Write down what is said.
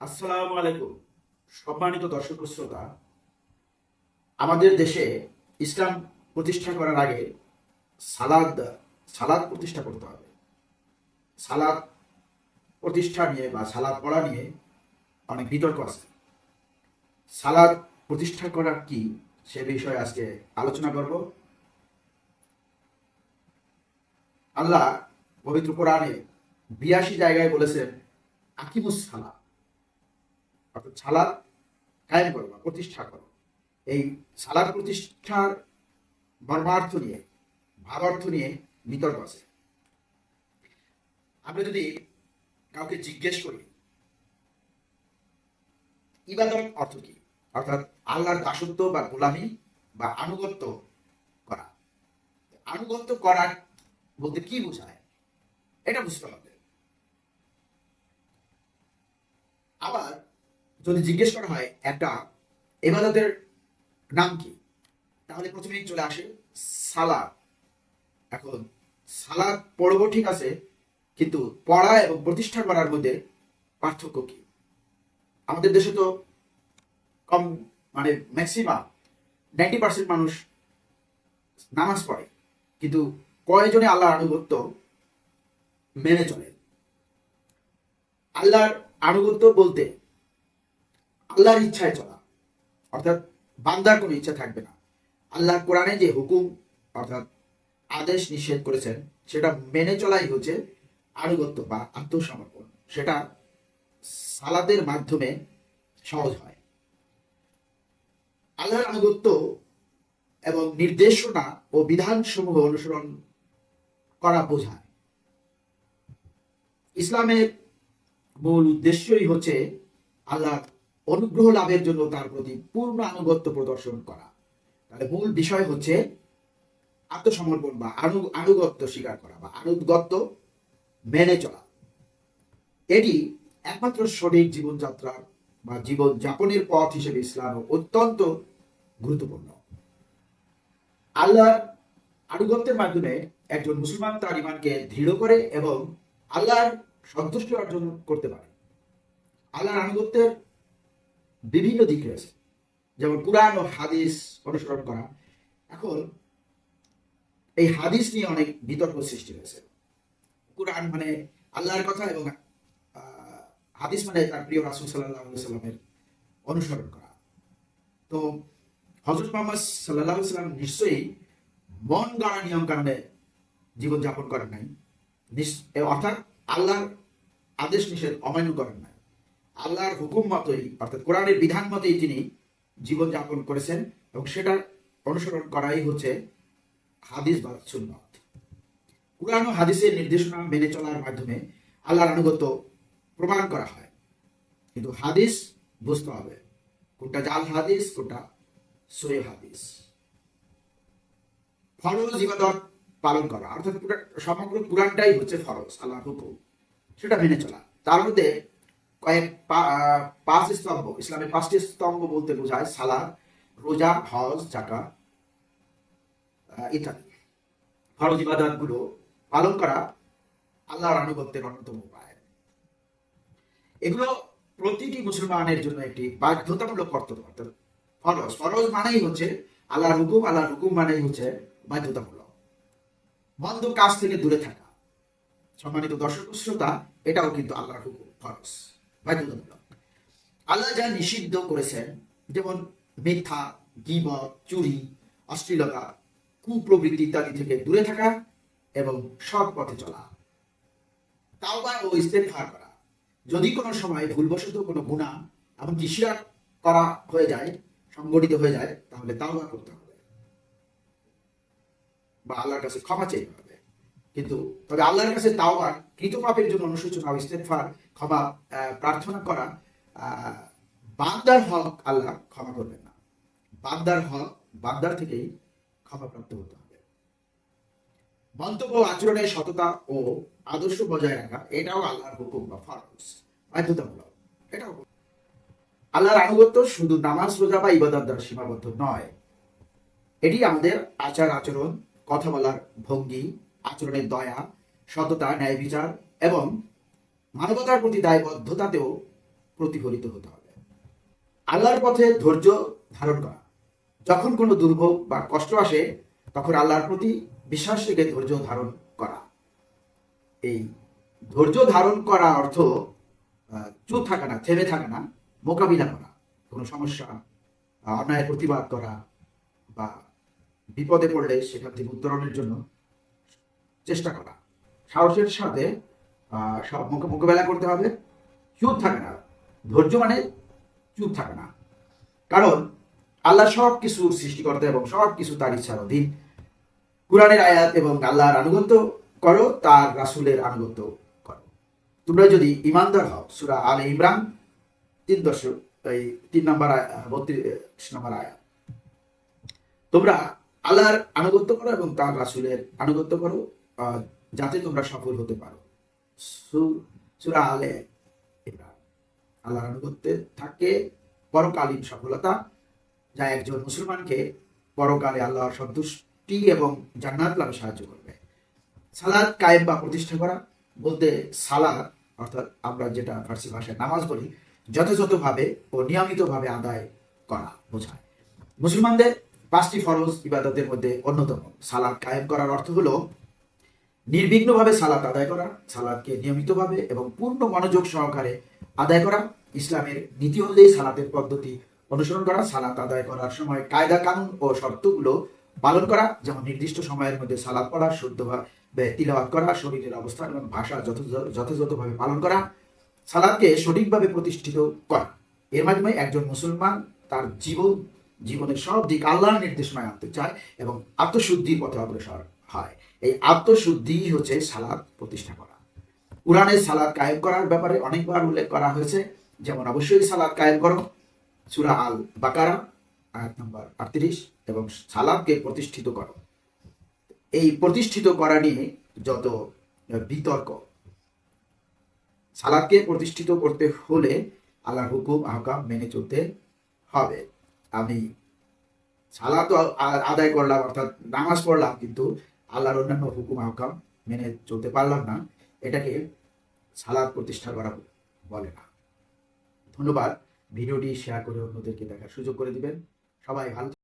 আসসালামু আলাইকুম। সম্মানিত দর্শক শ্রোতা, আমাদের দেশে ইসলাম প্রতিষ্ঠা করার আগে সালাদ সালাদ প্রতিষ্ঠা করতে হবে। সালাদ প্রতিষ্ঠা নিয়ে বা সালাদ পড়া নিয়ে অনেক বিতর্ক আছে। সালাদ প্রতিষ্ঠা করা কি সে বিষয়ে আজকে আলোচনা করব। আল্লাহ পবিত্র কোরআনে বিয়াশি জায়গায় বলেছেন, আকিমুস সালাদ অর্থাৎ সালাদ কায়েম করো বা প্রতিষ্ঠা করো। এই সালাদ প্রতিষ্ঠার মর্মার্থ নিয়ে ভাবার্থ নিয়ে বিতর্ক আছে। আমরা যদি কাউকে জিজ্ঞেস করি ইবাদত অর্থ কি? অর্থাৎ আল্লাহর দাসত্ব বা গোলামি বা আনুগত্য করা। আনুগত্য করা বলতে কি বোঝায়? এটা বুঝতে হবে। আবার যদি জিজ্ঞেস করা হয় একটা এবাদতের নাম কি, তাহলে প্রথমেই চলে আসে সালাদ এখন সালাদ পড়ব ঠিক আছে, কিন্তু পড়া এবং প্রতিষ্ঠা করার মধ্যে পার্থক্য কি? আমাদের দেশে তো কম মানে ম্যাক্সিমাম নাইনটি পার্সেন্ট মানুষ নামাজ পড়ে, কিন্তু কয়জনে আল্লাহর আনুগত্য মেনে চলে? আল্লাহর আনুগত্য বলতে আল্লাহর ইচ্ছায় চলা। অর্থাৎ বান্দার কোনো ইচ্ছা থাকবে না। আল্লাহ কোরআনে যে হুকুম, অর্থাৎ আদেশ নিষেধ করেছেন, সেটা মেনে চলাই হচ্ছে আনুগত্য বা আত্মসমর্পণ। সেটা সালাদের মাধ্যমে সহজ হয়। আল্লাহর আনুগত্য এবং নির্দেশনা ও বিধানসমূহ অনুসরণ করা বোঝায়। ইসলামের মূল উদ্দেশ্যই হচ্ছে আল্লাহ অনুগ্রহ লাভের জন্য তার প্রতি পূর্ণ আনুগত্য প্রদর্শন করা। তাহলে মূল বিষয় হচ্ছে আত্মসমর্পণ বা আনু আনুগত্য স্বীকার করা বা আনুগত্য মেনে চলা। এটি একমাত্র সঠিক জীবনযাত্রার বা জীবন যাপনের পথ হিসেবে ইসলাম অত্যন্ত গুরুত্বপূর্ণ। আল্লাহর আনুগত্যের মাধ্যমে একজন মুসলমান তার ইমানকে দৃঢ় করে এবং আল্লাহর সন্তুষ্টি অর্জন করতে পারে। আল্লাহর আনুগত্যের বিভিন্ন দিক রয়েছে। যেমন কোরআন ও হাদিস অনুসরণ করা। এখন এই হাদিস নিয়ে অনেক বিতর্ক সৃষ্টি হয়েছে। কোরআন মানে আল্লাহর কথা এবং হাদিস মানে তার প্রিয় রাসুল সাল্লাহ সাল্লামের অনুসরণ করা। তো হজরত মোহাম্মদ সাল্লাহ সাল্লাম নিশ্চয়ই মন গড়া নিয়ম কারণে জীবনযাপন করেন নাই। অর্থাৎ আল্লাহর আদেশ নিষেধ অমান্য করেন নাই। আল্লাহর হুকুম মতোই, অর্থাৎ কোরআনের বিধান মতোই তিনি জীবনযাপন করেছেন এবং সেটার অনুসরণ করাই হচ্ছে হাদিস বা সুন্নত। কোরআন ও হাদিসের নির্দেশনা মেনে চলার মাধ্যমে আল্লাহর আনুগত্য প্রমাণ করা হয়। কিন্তু হাদিস বুঝতে হবে, কোনটা জাল হাদিস, কোনটা সই হাদিস। ফরজ ইবাদত পালন করা, অর্থাৎ সমগ্র কোরআনটাই হচ্ছে ফরজ, আল্লাহর হুকুম। সেটা মেনে চলা। তার মধ্যে পাঁচ স্তম্ভ পাঁচটি স্তম্ভ বলতে বোঝায় সালাদ, রোজা, হজ জাকা ইত্যাদি। ফরজ পালন করা আল্লাহর আনুগত্যের অন্যতম উপায়। এগুলো প্রতিটি মুসলমানের জন্য একটি বাধ্যতামূলক কর্তব্য। অর্থাৎ ফরজ ফরজ মানেই হচ্ছে আল্লাহ হুকুম, আল্লাহর হুকুম মানেই হচ্ছে বাধ্যতামূলক। মন্দ কাজ থেকে দূরে থাকা। সম্মানিত দর্শক, শ্রোতা, এটাও কিন্তু আল্লাহর হুকুম, ফরজ। আল্লাহ যা নিষিদ্ধ করেছেন, যেমন মিথ্যা গিবত, চুরি, অশ্লীলতা, কুপ্রবৃত্তি ইত্যাদি থেকে দূরে থাকা এবং সৎ পথে চলা, তাওবা ও ইস্তেফার করা। যদি কোনো সময় ভুলবশত কোনো গুণা এমনকি শিরাক করা হয়ে যায়, সংগঠিত হয়ে যায়, তাহলে তাওবা করতে হবে। বা আল্লাহর কাছে ক্ষমা হবে কিন্তু তবে আল্লাহর কাছে তাওবা, কৃত পাপের জন্য অনুশোচনা ও ইস্তেফার ক্ষমা প্রার্থনা করা বান্দার হক আল্লাহ ক্ষমা করবেন না। বান্দার হক, বান্দার থেকেই ক্ষমাপ্রাপ্ত হতে হবে। মন্তব্য ও আচরণের সততা ও আদর্শ বজায় রাখা, এটাও আল্লাহর হুকুম বা ফরজ। বাধ্যতামূলক। এটাও আল্লাহর আনুগত্য শুধু নামাজ, রোজা বা ইবাদত দ্বারা সীমাবদ্ধ নয়। এটি আমাদের আচার আচরণ কথা বলার ভঙ্গি আচরণের দয়া সততা ন্যায় বিচার এবং মানবতার প্রতি দায়বদ্ধতাতেও প্রতিফলিত হতে হবে। আল্লাহর পথে ধৈর্য ধারণ করা। যখন কোনো দুর্ভোগ বা কষ্ট আসে তখন আল্লাহর প্রতি বিশ্বাস রেখে ধৈর্য ধারণ করা। এই ধৈর্য ধারণ করা অর্থ চুপ থাকা না থেমে থাকা না মোকাবিলা করা কোনো সমস্যা আহ, অন্যায়ের প্রতিবাদ করা বা বিপদে পড়লে সেখান থেকে উত্তরণের জন্য চেষ্টা করা। সাহসের সাথে সব মোকা- মোকাবেলা করতে হবে। চুপ থাকে না। ধৈর্য মানে চুপ থাকে না। কারণ আল্লাহ সব কিছু সৃষ্টিকর্তা এবং সব কিছু তার ইচ্ছার অধীন। কোরআনের আয়াত এবং আল্লাহর আনুগত্য করো, তার রাসূলের আনুগত্য করো। তোমরা যদি ইমানদার হও, সুরা আলে ইমরান, তিন দশক, এই তিন নম্বর বত্রিশ নম্বর আয়াত। তোমরা আল্লাহর আনুগত্য করো এবং তার রাসূলের আনুগত্য করো। যাতে তোমরা সফল হতে পারো। সূরা আলে আল্লাহর আনুগত্যে থাকে পরকালীন সফলতা, যা একজন মুসলমানকে পরকালে আল্লাহর সন্তুষ্টি এবং জান্নাত লাভে সাহায্য করবে। সালাদ কায়েম বা প্রতিষ্ঠা করা বলতে সালাদ, অর্থাৎ আমরা যেটা ফার্সি ভাষায় নামাজ বলি, যথাযথভাবে ও নিয়মিতভাবে আদায় করা বোঝায়। মুসলমানদের পাঁচটি ফরজ ইবাদতের মধ্যে অন্যতম। সালাদ কায়েম করার অর্থ হলো নির্বিঘ্নভাবে সালাত আদায় করা সালাদকে নিয়মিতভাবে এবং পূর্ণ মনোযোগ সহকারে আদায় করা, ইসলামের নীতি অনুযায়ী সালাতের পদ্ধতি অনুসরণ করা, সালাত আদায় করার সময় কায়দা কানুন ও শর্তগুলো পালন করা, যেমন নির্দিষ্ট সময়ের মধ্যে সালাদ পড়া শুদ্ধভাবে তিলাওয়াত করা, শরীরের অবস্থান এবং ভাষা যথাযথভাবে পালন করা সালাদকে সঠিকভাবে প্রতিষ্ঠিত করা। এর মাধ্যমে একজন মুসলমান তার জীবন, জীবনের সব দিক আল্লাহর নির্দেশনায় আনতে চায় এবং আত্মশুদ্ধির পথে অগ্রসর হয়। এই আত্মশুদ্ধি হচ্ছে সালাদ প্রতিষ্ঠা করা। কোরআনে সালাদ কায়েম করার ব্যাপারে অনেকবার উল্লেখ করা হয়েছে। যেমন অবশ্যই সালাদ কায়েম করো। সুরা আল বাকারা আয়াত নম্বর আটত্রিশ, এবং সালাদকে প্রতিষ্ঠিত করো। এই প্রতিষ্ঠিত করা নিয়ে যত বিতর্ক, সালাদকে প্রতিষ্ঠিত করতে হলে আল্লাহর হুকুম, আহকাম মেনে চলতে হবে। আমি সালাদ আদায় করলাম, অর্থাৎ নামাজ পড়লাম, কিন্তু আল্লাহর অন্যান্য হুকুম আহকাম মেনে চলতে পারলাম না, এটাকে সালাদ প্রতিষ্ঠা করা বলে না। ধন্যবাদ। ভিডিওটি শেয়ার করে অন্যদেরকে দেখার সুযোগ করে দিবেন। সবাই ভালো